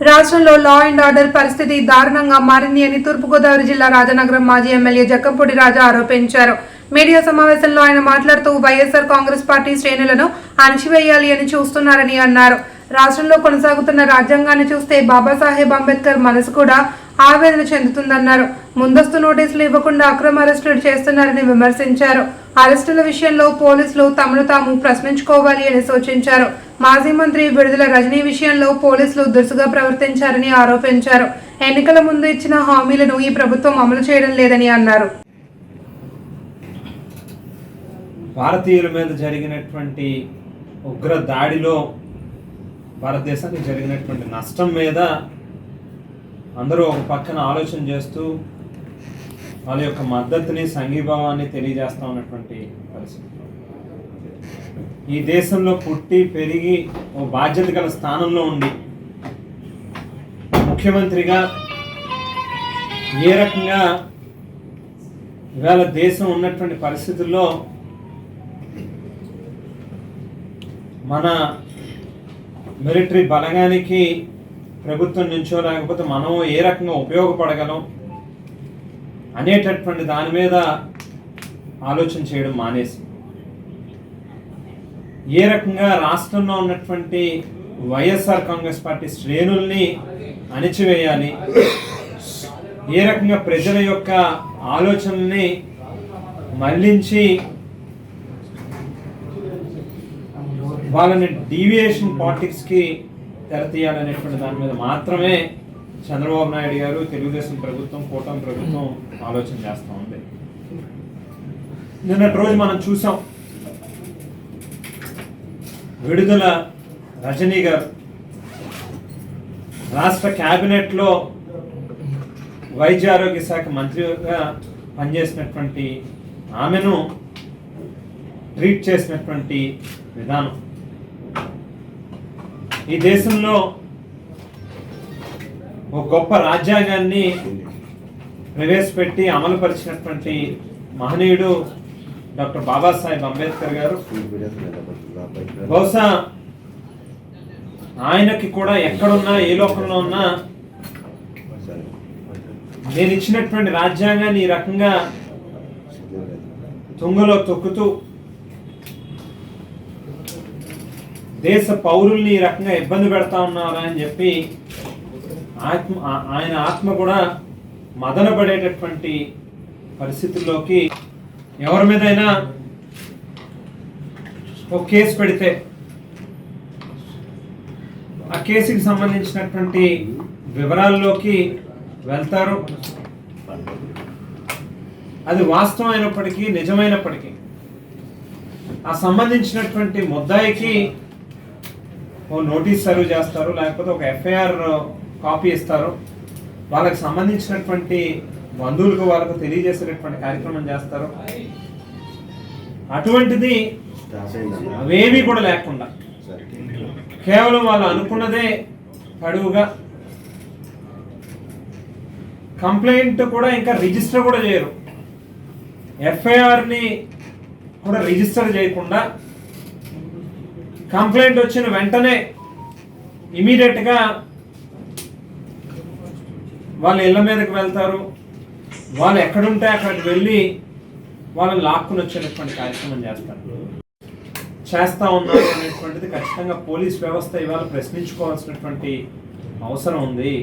రాష్ట్రంలో law and order పరిస్థితి దారుణంగా మారింది అని తూర్పుగోదావరి జిల్లా రాజనగరం మాజీ ఎమ్మెల్యే జక్కంపూడి రాజా ఆరోపించారు. మీడియా సమావేశంలో ఆయన మాట్లాడుతూ వైఎస్ఆర్ కాంగ్రెస్ పార్టీ శ్రేణులను అణచివేయాలి అని చూస్తున్నారని అన్నారు. రాష్ట్రంలో కొనసాగుతున్న రాజ్యాంగాన్ని చూస్తే బాబాసాహెబ్ అంబేద్కర్ మనసు కూడా ఆవేదన చెందుతుందన్నారు. ముందస్తు నోటీసులు ఇవ్వకుండా అక్రమ అరెస్టులు చేస్తున్నారని విమర్శించారు. అరెస్టుల విషయంలో పోలీసులు తమను తాము ప్రశ్నించుకోవాలి అని సూచించారు. మాజీ మంత్రి విడుదల రజనీ విషయంలో పోలీసులు దురుసుగా ప్రవర్తించారని ఆరోపించారు. ఎన్నికల ముందు ఇచ్చిన హామీలను ఈ ప్రభుత్వం అమలు చేయడం లేదని అన్నారు. భారతీయుల మీద జరిగినటువంటి ఉగ్ర దాడిలో భారతదేశానికి జరిగినటువంటి నష్టం మీద అందరూ ఒక పక్కన ఆలోచన చేస్తూ వాళ్ళ యొక్క మద్దతుని సంఘీభావాన్ని తెలియజేస్తా ఉన్నటువంటి పరిస్థితి. ఈ దేశంలో పుట్టి పెరిగి ఓ బాధ్యత గల స్థానంలో ఉండి ముఖ్యమంత్రిగా ఏ రకంగా ఇవాళ దేశం ఉన్నటువంటి పరిస్థితుల్లో మన మిలిటరీ బలగానికి ప్రభుత్వం నుంచో లేకపోతే మనం ఏ రకంగా ఉపయోగపడగలం అనేటటువంటి దాని మీద ఆలోచన చేయడం మానేసి ఏ రకంగా రాష్ట్రంలో ఉన్నటువంటి వైఎస్ఆర్ కాంగ్రెస్ పార్టీ శ్రేణుల్ని అణిచివేయాలి ఏ రకంగా ప్రజల యొక్క ఆలోచనల్ని మళ్ళించి వాళ్ళని డీవియేషన్ పాలిటిక్స్కి తెరతీయాలనేటువంటి దాని మీద మాత్రమే చంద్రబాబు నాయుడు గారు తెలుగుదేశం ప్రభుత్వం కూటమి ప్రభుత్వం ఆలోచన చేస్తూ ఉంది. నిన్నటి రోజు మనం చూసాం విడుదల రజనీ గారు. రాష్ట్ర క్యాబినెట్లో వైద్య ఆరోగ్య శాఖ మంత్రిగా పనిచేసినటువంటి ఆమెను ట్రీట్ చేసినటువంటి విధానం. ఈ దేశంలో ఒక గొప్ప రాజ్యాంగాన్ని ప్రవేశపెట్టి అమలుపరిచినటువంటి మహనీయుడు డాక్టర్ బాబాసాహెబ్ అంబేద్కర్ గారు. బహుశా ఆయనకి కూడా ఎక్కడున్నా ఏ లోకంలో ఉన్నా నేను ఇచ్చినటువంటి రాజ్యాంగాన్ని ఈ రకంగా తుంగలో తొక్కుతూ దేశ పౌరుల్ని ఈ రకంగా ఇబ్బంది పెడతా ఉన్నారా అని చెప్పి ఆత్మ ఆయన ఆత్మ కూడా మదన పడేటటువంటి పరిస్థితుల్లోకి ఎవరి మీదైనా ఒక కేసు పెడితే ఆ కేసుకి సంబంధించినటువంటి వివరాల్లోకి వెళ్తారు. అది వాస్తవం అయినప్పటికీ నిజమైనప్పటికీ ఆ సంబంధించినటువంటి ముద్దాయికి ఓ నోటీస్ సర్వ్ చేస్తారు లేకపోతే ఒక ఎఫ్ఐఆర్ కాపీ ఇస్తారు. వాళ్ళకి సంబంధించినటువంటి బంధువులకు వాళ్ళకు తెలియజేసేటటువంటి కార్యక్రమం చేస్తారు? అటువంటిది అవేమీ కూడా లేకుండా కేవలం వాళ్ళు అనుకున్నదే పడువుగా కంప్లైంట్ కూడా ఇంకా రిజిస్టర్ కూడా చేయరు. ఎఫ్ఐఆర్ని కూడా రిజిస్టర్ చేయకుండా కంప్లైంట్ వచ్చిన వెంటనే ఇమీడియట్గా వాళ్ళ ఇళ్ళ మీదకి వెళ్తారు. వాళ్ళు ఎక్కడుంటే అక్కడికి వెళ్ళి వాళ్ళని లాక్కుని వచ్చేటటువంటి కార్యక్రమం చేస్తారు. చేస్తా ఉన్నారు అనేటువంటిది ఖచ్చితంగా పోలీస్ వ్యవస్థ ఇవాళ ప్రశ్నించుకోవాల్సినటువంటి అవసరం ఉంది.